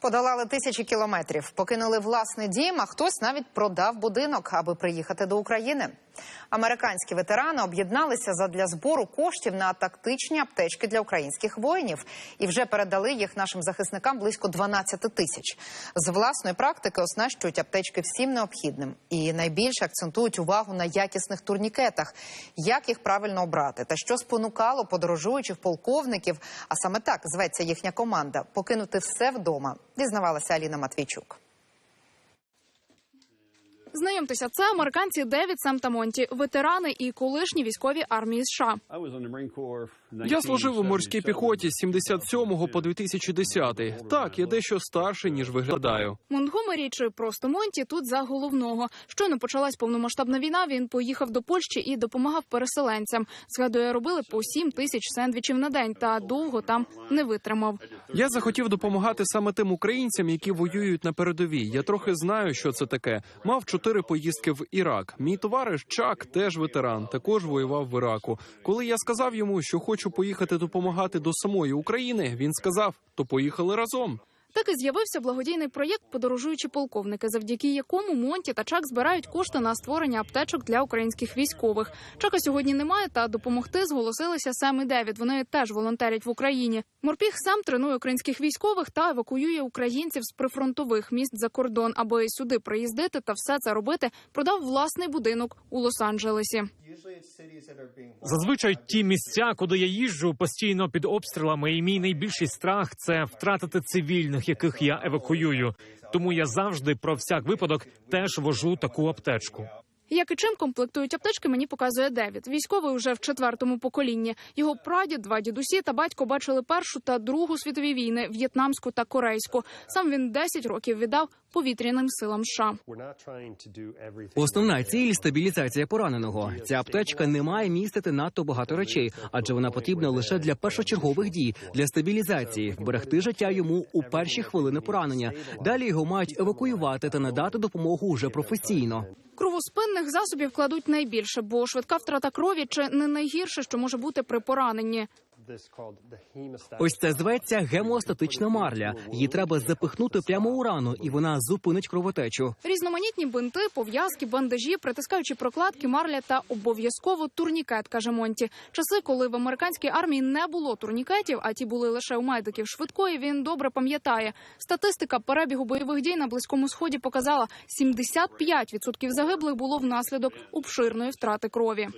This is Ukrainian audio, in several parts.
Подолали тисячі кілометрів, покинули власний дім, а хтось навіть продав будинок, аби приїхати до України. Американські ветерани об'єдналися задля збору коштів на тактичні аптечки для українських воїнів і вже передали їх нашим захисникам близько 12 тисяч. З власної практики оснащують аптечки всім необхідним і найбільше акцентують увагу на якісних турнікетах, як їх правильно обрати та що спонукало подорожуючих полковників, а саме так зветься їхня команда, покинути все вдома. Дізнавалася Аліна Матвійчук. Знайомтеся, це американці Девід Сем та Монті, ветерани і колишні військові армії США. Я служив у морській піхоті з 77 по 2010. Так, я дещо старший, ніж виглядаю. Монгомері чи просто Монті тут за головного. Щойно почалась повномасштабна війна. Він поїхав до Польщі і допомагав переселенцям. Згадує, робили по 7 тисяч сендвічів на день та довго там не витримав. Я захотів допомагати саме тим українцям, які воюють на передовій. Я трохи знаю, що це таке. Мав чотири поїздки в Ірак. Мій товариш Чак теж ветеран, також воював в Іраку. Коли я сказав йому, що хочу поїхати допомагати до самої України, він сказав: то поїхали разом. Так і з'явився благодійний проєкт Подорожуючі полковники, завдяки якому Монті та Чак збирають кошти на створення аптечок для українських військових. Чака сьогодні немає, та допомогти зголосилися Сем і Девід. Вони теж волонтерять в Україні. Морпіг сам тренує українських військових та евакуює українців з прифронтових міст за кордон, аби сюди приїздити та все це робити. Продав власний будинок у Лос-Анджелесі. Зазвичай ті місця, куди я їжджу постійно під обстрілами, і мій найбільший страх це втратити цивільних, яких я евакуюю. Тому я завжди про всяк випадок теж вожу таку аптечку. Як і чим комплектують аптечки, мені показує Девід. Військовий уже в четвертому поколінні. Його прадід, два дідусі та батько бачили першу та другу світові війни, в'єтнамську та корейську. Сам він 10 років віддав повітряним силам США. Основна ціль стабілізація пораненого. Ця аптечка не має містити надто багато речей, адже вона потрібна лише для першочергових дій, для стабілізації, вберегти життя йому у перші хвилини поранення. Далі його мають евакуювати та надати допомогу уже професійно. Кровоспинних засобів кладуть найбільше, бо швидка втрата крові чи не найгірше, що може бути при пораненні. Ось це зветься гемостатична марля. Її треба запихнути прямо у рану, і вона зупинить кровотечу. Різноманітні бинти, пов'язки, бандажі, притискаючі прокладки, марля та обов'язково турнікет, каже Монті. Часи, коли в американській армії не було турнікетів, а ті були лише у медиків швидкої. Він добре пам'ятає. Статистика перебігу бойових дій на близькому сході показала 75% загиблих було внаслідок обширної втрати крові.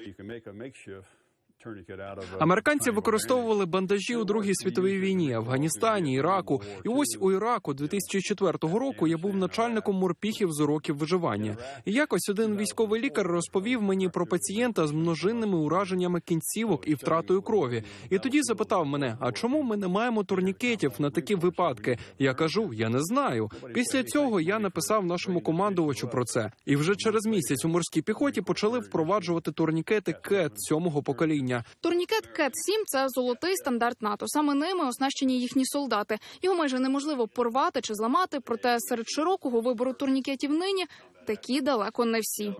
Американці використовували бандажі у Другій світовій війні, Афганістані, Іраку. І ось у Іраку 2004 року я був начальником морпіхів з уроків виживання. І якось один військовий лікар розповів мені про пацієнта з множинними ураженнями кінцівок і втратою крові. І тоді запитав мене: а чому ми не маємо турнікетів на такі випадки? Я кажу, я не знаю. Після цього я написав нашому командувачу про це. І вже через місяць у морській піхоті почали впроваджувати турнікети КЕТ сьомого покоління. Турнікет Кет 7 це золотий стандарт НАТО. Саме ними оснащені їхні солдати. Його майже неможливо порвати чи зламати. Проте серед широкого вибору турнікетів нині такі далеко не всі.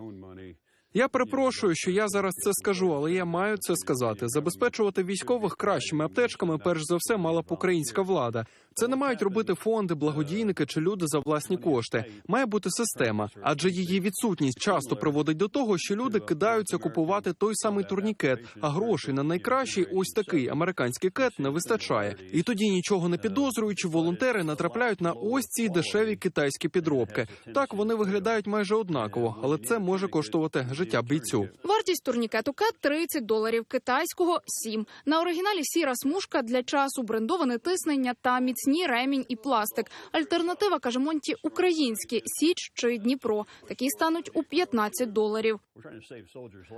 Я перепрошую, що я зараз це скажу, але я маю це сказати. Забезпечувати військових кращими аптечками, перш за все, мала б українська влада. Це не мають робити фонди, благодійники чи люди за власні кошти. Має бути система, адже її відсутність часто приводить до того, що люди кидаються купувати той самий турнікет, а грошей на найкращий ось такий американський кет не вистачає. І тоді нічого не підозрюючи, волонтери натрапляють на ось ці дешеві китайські підробки. Так вони виглядають майже однаково, але це може коштувати життя бійцю. Вартість турнікету Кет 30 доларів, китайського 7. На оригіналі сіра смужка для часу, брендоване тиснення та міцні ремінь і пластик. Альтернатива каже Монті українські Січ чи Дніпро. Такі стануть у 15 доларів.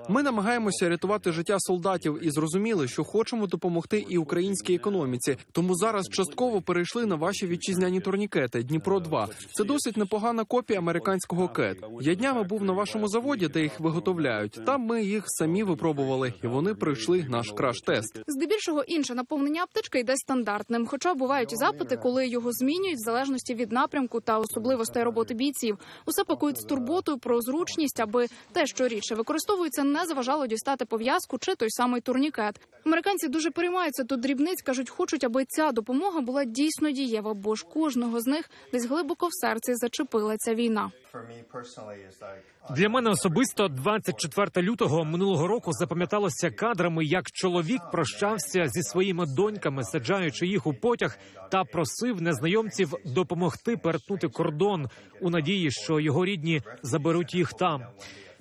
Ми намагаємося рятувати життя солдатів і зрозуміли, що хочемо допомогти і українській економіці. Тому зараз частково перейшли на ваші вітчизняні турнікети. Дніпро 2 Це досить непогана копія американського кет. Я днями був на вашому заводі, де їх виготовляють. Там ми їх самі випробували, і вони пройшли наш краш-тест. Здебільшого інше наповнення аптечки йде стандартним, хоча бувають запити, коли його змінюють в залежності від напрямку та особливостей роботи бійців. Усе пакують з турботою про зручність, аби те, що рідше використовується, не заважало дістати пов'язку чи той самий турнікет. Американці дуже переймаються тут дрібниць, кажуть, хочуть, аби ця допомога була дійсно дієва, бо ж кожного з них десь глибоко в серці зачепила ця війна. Для мене особисто 24 лютого минулого року запам'яталося кадрами, як чоловік прощався зі своїми доньками, саджаючи їх у потяг, та просив незнайомців допомогти перетнути кордон у надії, що його рідні заберуть їх там.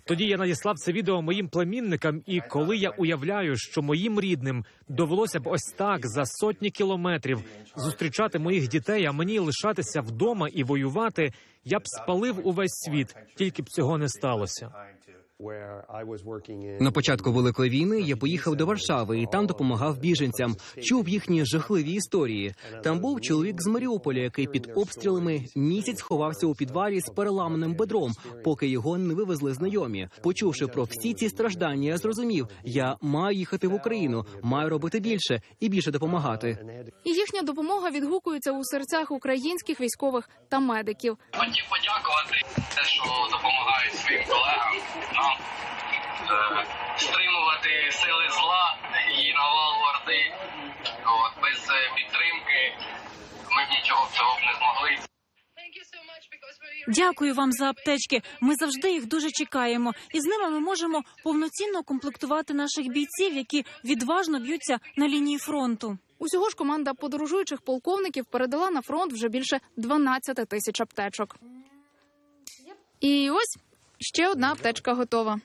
Тоді я надіслав це відео моїм племінникам, і коли я уявляю, що моїм рідним довелося б ось так за сотні кілометрів зустрічати моїх дітей, а мені лишатися вдома і воювати, я б спалив увесь світ, тільки б цього не сталося. На початку великої війни я поїхав до Варшави і там допомагав біженцям. Чув їхні жахливі історії. Там був чоловік з Маріуполя, який під обстрілами місяць ховався у підвалі з переламаним бедром, поки його не вивезли знайомі. Почувши про всі ці страждання, я зрозумів, я маю їхати в Україну, маю робити більше і більше допомагати. І їхня допомога відгукується у серцях українських військових та медиків. Хотів подякувати те, що допомагають своїм колегам нам е, стримувати сили зла і навалу орди. От, без е, підтримки ми б нічого цього б не змогли. Дякую вам за аптечки. Ми завжди їх дуже чекаємо, і з ними ми можемо повноцінно комплектувати наших бійців, які відважно б'ються на лінії фронту. Усього ж команда подорожуючих полковників передала на фронт вже більше 12 тисяч аптечок. І ось ще одна аптечка готова.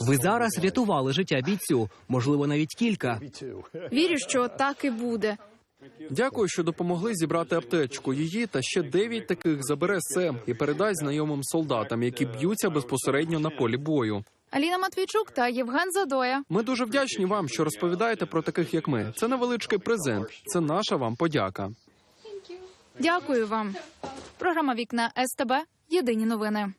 Ви зараз рятували життя бійцю, можливо, навіть кілька. Вірю, що так і буде. Дякую, що допомогли зібрати аптечку. Її та ще дев'ять таких забере Сем і передасть знайомим солдатам, які б'ються безпосередньо на полі бою. Аліна Матвійчук та Євген Задоя. Ми дуже вдячні вам, що розповідаєте про таких, як ми. Це невеличкий презент. Це наша вам подяка. Дякую вам. Програма Вікна СТБ. Єдині новини.